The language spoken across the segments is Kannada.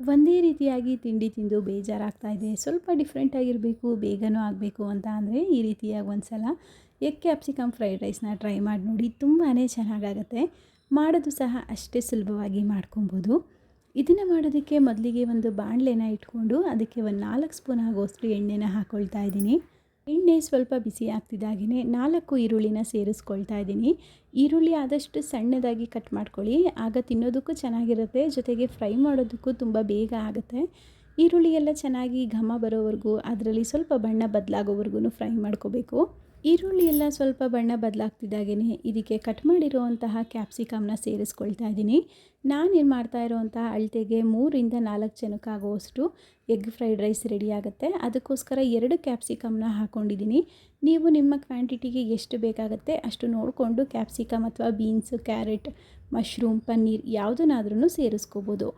ಒಂದೇ ರೀತಿಯಾಗಿ ತಿಂಡಿ ತಿಂದು ಬೇಜಾರಾಗ್ತಾ ಇದೆ ಸ್ವಲ್ಪ ಡಿಫ್ರೆಂಟ್ ಆಗಿರಬೇಕು, ಬೇಗನೂ ಆಗಬೇಕು ಅಂತ ಅಂದರೆ ಈ ರೀತಿಯಾಗಿ ಒಂದು ಸಲ ಎಗ್ ಕ್ಯಾಪ್ಸಿಕಮ್ ಫ್ರೈಡ್ ರೈಸ್ನ ಟ್ರೈ ಮಾಡಿ ನೋಡಿ. ತುಂಬಾ ಚೆನ್ನಾಗಾಗತ್ತೆ. ಮಾಡೋದು ಸಹ ಅಷ್ಟೇ ಸುಲಭವಾಗಿ ಮಾಡ್ಕೊಬೋದು. ಇದನ್ನು ಮಾಡೋದಕ್ಕೆ ಮೊದಲಿಗೆ ಒಂದು ಬಾಣಲೆನ ಇಟ್ಕೊಂಡು ಅದಕ್ಕೆ ಒಂದು ನಾಲ್ಕು ಸ್ಪೂನ್ ಆಗೋಷ್ಟು ಎಣ್ಣೆನ ಹಾಕ್ಕೊಳ್ತಾ ಇದ್ದೀನಿ. ಎಣ್ಣೆ ಸ್ವಲ್ಪ ಬಿಸಿ ಆಗ್ತಿದ್ದಾಗೇ ನಾಲ್ಕು ಈರುಳ್ಳಿನ ಸೇರಿಸ್ಕೊಳ್ತಾ ಇದ್ದೀನಿ. ಈರುಳ್ಳಿ ಆದಷ್ಟು ಸಣ್ಣದಾಗಿ ಕಟ್ ಮಾಡ್ಕೊಳ್ಳಿ. ಆಗ ತಿನ್ನೋದಕ್ಕೂ ಚೆನ್ನಾಗಿರುತ್ತೆ, ಜೊತೆಗೆ ಫ್ರೈ ಮಾಡೋದಕ್ಕೂ ತುಂಬ ಬೇಗ ಆಗುತ್ತೆ. ಈರುಳ್ಳಿ ಎಲ್ಲ ಚೆನ್ನಾಗಿ ಘಮ ಬರೋವರೆಗೂ, ಅದರಲ್ಲಿ ಸ್ವಲ್ಪ ಬಣ್ಣ ಬದಲಾಗೋವರೆಗೂ ಫ್ರೈ ಮಾಡ್ಕೋಬೇಕು. ಈರುಳ್ಳಿ ಎಲ್ಲ ಸ್ವಲ್ಪ ಬಣ್ಣ ಬದಲಾಗ್ತಿದ್ದಾಗೇ ಇದಕ್ಕೆ ಕಟ್ ಮಾಡಿರುವಂತಹ ಕ್ಯಾಪ್ಸಿಕಮ್ನ ಸೇರಿಸ್ಕೊಳ್ತಾ ಇದ್ದೀನಿ. ನಾನೇನು ಮಾಡ್ತಾ ಇರೋವಂತಹ ಅಳತೆಗೆ ಮೂರಿಂದ ನಾಲ್ಕು ಜನಕ್ಕಾಗುವಷ್ಟು ಎಗ್ ಫ್ರೈಡ್ ರೈಸ್ ರೆಡಿ ಆಗುತ್ತೆ. ಅದಕ್ಕೋಸ್ಕರ ಎರಡು ಕ್ಯಾಪ್ಸಿಕಮ್ನ ಹಾಕ್ಕೊಂಡಿದ್ದೀನಿ ನೀವು ನಿಮ್ಮ ಕ್ವಾಂಟಿಟಿಗೆ ಎಷ್ಟು ಬೇಕಾಗುತ್ತೆ ಅಷ್ಟು ನೋಡಿಕೊಂಡು ಕ್ಯಾಪ್ಸಿಕಮ್ ಅಥವಾ ಬೀನ್ಸು ಕ್ಯಾರೆಟ್ ಮಶ್ರೂಮ್ ಪನ್ನೀರ್ ಯಾವುದನ್ನಾದ್ರೂ ಸೇರಿಸ್ಕೋಬೋದು.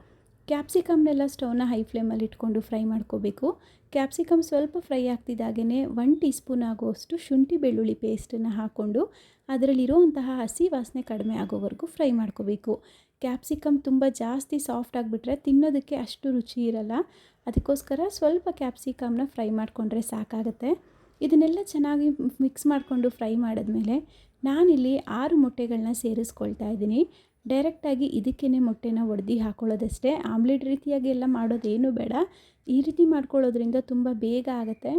ಕ್ಯಾಪ್ಸಿಕಮ್ನೆಲ್ಲ ಸ್ಟವ್ನ ಹೈ ಫ್ಲೇಮಲ್ಲಿ ಇಟ್ಕೊಂಡು ಫ್ರೈ ಮಾಡ್ಕೋಬೇಕು. ಕ್ಯಾಪ್ಸಿಕಮ್ ಸ್ವಲ್ಪ ಫ್ರೈ ಆಗ್ತಿದ್ದಾಗೇ ಒನ್ ಟೀ ಸ್ಪೂನ್ ಆಗುವಷ್ಟು ಶುಂಠಿ ಬೆಳ್ಳುಳ್ಳಿ ಪೇಸ್ಟನ್ನು ಹಾಕ್ಕೊಂಡು ಅದರಲ್ಲಿರುವಂತಹ ಹಸಿ ವಾಸನೆ ಕಡಿಮೆ ಆಗೋವರೆಗೂ ಫ್ರೈ ಮಾಡ್ಕೋಬೇಕು. ಕ್ಯಾಪ್ಸಿಕಮ್ ತುಂಬ ಜಾಸ್ತಿ ಸಾಫ್ಟ್ ಆಗಿಬಿಟ್ರೆ ತಿನ್ನೋದಕ್ಕೆ ಅಷ್ಟು ರುಚಿ ಇರಲ್ಲ. ಅದಕ್ಕೋಸ್ಕರ ಸ್ವಲ್ಪ ಕ್ಯಾಪ್ಸಿಕಮ್ನ ಫ್ರೈ ಮಾಡಿಕೊಂಡ್ರೆ ಸಾಕಾಗುತ್ತೆ. ಇದನ್ನೆಲ್ಲ ಚೆನ್ನಾಗಿ ಮಿಕ್ಸ್ ಮಾಡಿಕೊಂಡು ಫ್ರೈ ಮಾಡಿದ್ಮೇಲೆ ನಾನಿಲ್ಲಿ ಆರು ಮೊಟ್ಟೆಗಳನ್ನ ಸೇರಿಸ್ಕೊಳ್ತಾ ಇದ್ದೀನಿ. ಡೈರೆಕ್ಟಾಗಿ ಇದಕ್ಕೇ ಮೊಟ್ಟೆನ ಒಡೆದು ಹಾಕೊಳ್ಳೋದಷ್ಟೇ. ಆಮ್ಲೆಟ್ ರೀತಿಯಾಗಿ ಎಲ್ಲ ಮಾಡೋದೇನು ಬೇಡ. ಈ ರೀತಿ ಮಾಡ್ಕೊಳ್ಳೋದ್ರಿಂದ ತುಂಬ ಬೇಗ ಆಗುತ್ತೆ.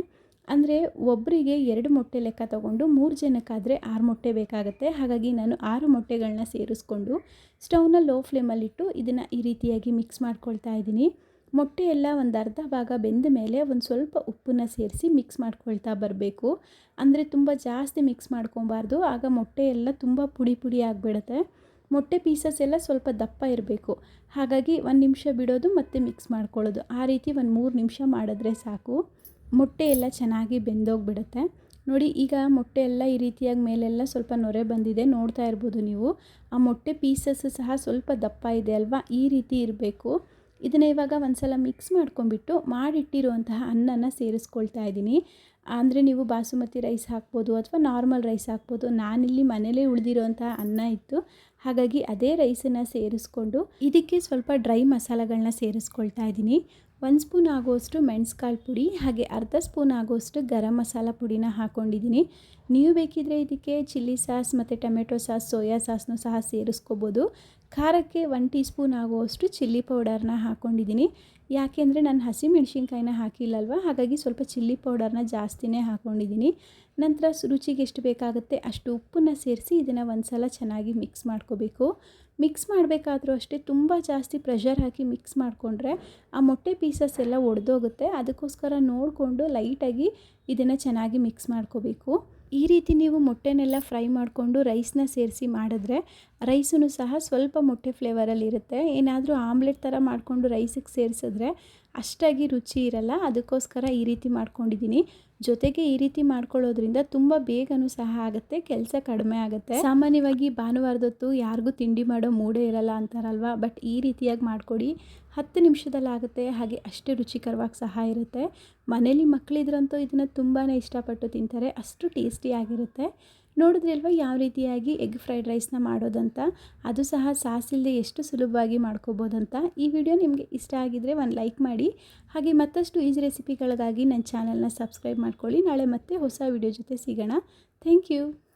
ಅಂದರೆ ಒಬ್ಬರಿಗೆ ಎರಡು ಮೊಟ್ಟೆ ಲೆಕ್ಕ ತಗೊಂಡು ಮೂರು ಜನಕ್ಕಾದರೆ ಆರು ಮೊಟ್ಟೆ ಬೇಕಾಗುತ್ತೆ. ಹಾಗಾಗಿ ನಾನು ಆರು ಮೊಟ್ಟೆಗಳನ್ನ ಸೇರಿಸ್ಕೊಂಡು ಸ್ಟವ್ನ ಲೋ ಫ್ಲೇಮಲ್ಲಿಟ್ಟು ಇದನ್ನು ಈ ರೀತಿಯಾಗಿ ಮಿಕ್ಸ್ ಮಾಡ್ಕೊಳ್ತಾ ಇದ್ದೀನಿ. ಮೊಟ್ಟೆ ಎಲ್ಲ ಒಂದು ಅರ್ಧ ಭಾಗ ಬೆಂದ ಮೇಲೆ ಒಂದು ಸ್ವಲ್ಪ ಉಪ್ಪನ್ನು ಸೇರಿಸಿ ಮಿಕ್ಸ್ ಮಾಡ್ಕೊಳ್ತಾ ಬರಬೇಕು. ಅಂದರೆ ತುಂಬ ಜಾಸ್ತಿ ಮಿಕ್ಸ್ ಮಾಡ್ಕೊಬಾರ್ದು ಆಗ ಮೊಟ್ಟೆ ಎಲ್ಲ ತುಂಬ ಪುಡಿ ಪುಡಿ ಆಗಿಬಿಡುತ್ತೆ. ಮೊಟ್ಟೆ ಪೀಸಸ್ ಎಲ್ಲ ಸ್ವಲ್ಪ ದಪ್ಪ ಇರಬೇಕು. ಹಾಗಾಗಿ ಒಂದು ನಿಮಿಷ ಬಿಡೋದು ಮತ್ತು ಮಿಕ್ಸ್ ಮಾಡ್ಕೊಳ್ಳೋದು. ಆ ರೀತಿ ಒಂದು ಮೂರು ನಿಮಿಷ ಮಾಡಿದ್ರೆ ಸಾಕು. ಮೊಟ್ಟೆ ಎಲ್ಲ ಚೆನ್ನಾಗಿ ಬೆಂದೋಗಿಬಿಡುತ್ತೆ. ನೋಡಿ, ಈಗ ಮೊಟ್ಟೆ ಎಲ್ಲ ಈ ರೀತಿಯಾಗಿ ಮೇಲೆಲ್ಲ ಸ್ವಲ್ಪ ನೊರೆ ಬಂದಿದೆ. ನೋಡ್ತಾ ಇರ್ಬೋದು ನೀವು. ಆ ಮೊಟ್ಟೆ ಪೀಸಸ್ ಸಹ ಸ್ವಲ್ಪ ದಪ್ಪ ಇದೆ ಅಲ್ವಾ? ಈ ರೀತಿ ಇರಬೇಕು. ಇದನ್ನು ಇವಾಗ ಒಂದು ಸಲ ಮಿಕ್ಸ್ ಮಾಡ್ಕೊಂಬಿಟ್ಟು ಮಾಡಿಟ್ಟಿರುವಂತಹ ಅನ್ನನ ಸೇರಿಸ್ಕೊಳ್ತಾ ಇದ್ದೀನಿ. ಅಂದರೆ ನೀವು ಬಾಸುಮತಿ ರೈಸ್ ಹಾಕ್ಬೋದು ಅಥವಾ ನಾರ್ಮಲ್ ರೈಸ್ ಹಾಕ್ಬೋದು. ನಾನಿಲ್ಲಿ ಮನೇಲೇ ಉಳಿದಿರೋಂಥ ಅನ್ನ ಇತ್ತು. ಹಾಗಾಗಿ ಅದೇ ರೈಸನ್ನು ಸೇರಿಸ್ಕೊಂಡು ಇದಕ್ಕೆ ಸ್ವಲ್ಪ ಡ್ರೈ ಮಸಾಲೆಗಳನ್ನ ಸೇರಿಸ್ಕೊಳ್ತಾ ಇದ್ದೀನಿ. ಒಂದು ಸ್ಪೂನ್ ಆಗೋಷ್ಟು ಮೆಣಸ್ಕಾಳು ಪುಡಿ, ಹಾಗೆ ಅರ್ಧ ಸ್ಪೂನ್ ಆಗೋಷ್ಟು ಗರಂ ಮಸಾಲ ಪುಡಿನ ಹಾಕ್ಕೊಂಡಿದ್ದೀನಿ ನೀವು ಬೇಕಿದ್ರೆ ಇದಕ್ಕೆ ಚಿಲ್ಲಿ ಸಾಸ್ ಮತ್ತು ಟೊಮೆಟೊ ಸಾಸ್, ಸೋಯಾ ಸಾಸ್ನೂ ಸಹ ಸೇರಿಸ್ಕೋಬೋದು. ಖಾರಕ್ಕೆ ಒನ್ ಟೀ ಸ್ಪೂನ್ ಆಗುವಷ್ಟು ಚಿಲ್ಲಿ ಪೌಡರ್ನ ಹಾಕ್ಕೊಂಡಿದ್ದೀನಿ ಯಾಕೆಂದರೆ ನಾನು ಹಸಿ ಮೆಣಸಿನ್ಕಾಯಿನ ಹಾಕಿಲ್ಲಲ್ವ? ಹಾಗಾಗಿ ಸ್ವಲ್ಪ ಚಿಲ್ಲಿ ಪೌಡರ್ನ ಜಾಸ್ತಿನೇ ಹಾಕ್ಕೊಂಡಿದ್ದೀನಿ ನಂತರ ರುಚಿಗೆ ಎಷ್ಟು ಬೇಕಾಗುತ್ತೆ ಅಷ್ಟು ಉಪ್ಪನ್ನು ಸೇರಿಸಿ ಇದನ್ನು ಒಂದು ಸಲ ಚೆನ್ನಾಗಿ ಮಿಕ್ಸ್ ಮಾಡ್ಕೋಬೇಕು. ಮಿಕ್ಸ್ ಮಾಡಬೇಕಾದ್ರೂ ಅಷ್ಟೇ ತುಂಬ ಜಾಸ್ತಿ ಪ್ರೆಷರ್ ಹಾಕಿ ಮಿಕ್ಸ್ ಮಾಡಿಕೊಂಡ್ರೆ ಆ ಮೊಟ್ಟೆ ಪೀಸಸ್ ಎಲ್ಲ ಒಡೆದೋಗುತ್ತೆ. ಅದಕ್ಕೋಸ್ಕರ ನೋಡಿಕೊಂಡು ಲೈಟಾಗಿ ಇದನ್ನು ಚೆನ್ನಾಗಿ ಮಿಕ್ಸ್ ಮಾಡ್ಕೋಬೇಕು. ಈ ರೀತಿ ನೀವು ಮೊಟ್ಟೆನೆಲ್ಲ ಫ್ರೈ ಮಾಡಿಕೊಂಡು ರೈಸ್ನ ಸೇರಿಸಿ ಮಾಡಿದ್ರೆ ರೈಸೂ ಸಹ ಸ್ವಲ್ಪ ಮೊಟ್ಟೆ ಫ್ಲೇವರಲ್ಲಿರುತ್ತೆ ಏನಾದರೂ ಆಮ್ಲೆಟ್ ಥರ ಮಾಡಿಕೊಂಡು ರೈಸಿಗೆ ಸೇರಿಸಿದ್ರೆ ಅಷ್ಟಾಗಿ ರುಚಿ ಇರಲ್ಲ. ಅದಕ್ಕೋಸ್ಕರ ಈ ರೀತಿ ಮಾಡ್ಕೊಂಡಿದ್ದೀನಿ. ಜೊತೆಗೆ ಈ ರೀತಿ ಮಾಡ್ಕೊಳ್ಳೋದ್ರಿಂದ ತುಂಬ ಬೇಗನೂ ಸಹ ಆಗುತ್ತೆ, ಕೆಲಸ ಕಡಿಮೆ ಆಗುತ್ತೆ. ಸಾಮಾನ್ಯವಾಗಿ ಭಾನುವಾರದೊತ್ತು ಯಾರಿಗೂ ತಿಂಡಿ ಮಾಡೋ ಮೂಡೇ ಇರಲ್ಲ ಅಂತಾರಲ್ವ? ಬಟ್ ಈ ರೀತಿಯಾಗಿ ಮಾಡಿಕೊಡಿ. ಹತ್ತು ನಿಮಿಷದಲ್ಲಾಗುತ್ತೆ ಹಾಗೆ ಅಷ್ಟೇ ರುಚಿಕರವಾಗಿ ಸಹ ಇರುತ್ತೆ. ಮನೇಲಿ ಮಕ್ಕಳಿದ್ರಂತೂ ಇದನ್ನು ತುಂಬಾ ಇಷ್ಟಪಟ್ಟು ತಿಂತಾರೆ. ಅಷ್ಟು ಟೇಸ್ಟಿಯಾಗಿರುತ್ತೆ ನೋಡಿದ್ರಿ ಅಲ್ವಾ ಯಾವ ರೀತಿಯಾಗಿ ಎಗ್ ಫ್ರೈಡ್ ರೈಸ್ನ ಮಾಡೋದಂತ? ಅದು ಸಹ ಸಾಸಿಲ್ಲದೆ ಎಷ್ಟು ಸುಲಭವಾಗಿ ಮಾಡ್ಕೋಬೋದಂತ? ಈ ವಿಡಿಯೋ ನಿಮಗೆ ಇಷ್ಟ ಆಗಿದರೆ ಒಂದು ಲೈಕ್ ಮಾಡಿ. ಹಾಗೆ ಮತ್ತಷ್ಟು ಈಜಿ ರೆಸಿಪಿಗಳಿಗಾಗಿ ನನ್ನ ಚಾನಲ್ನ ಸಬ್ಸ್ಕ್ರೈಬ್ ಮಾಡ್ಕೊಳ್ಳಿ. ನಾಳೆ ಮತ್ತೆ ಹೊಸ ವಿಡಿಯೋ ಜೊತೆ ಸಿಗೋಣ. Thank you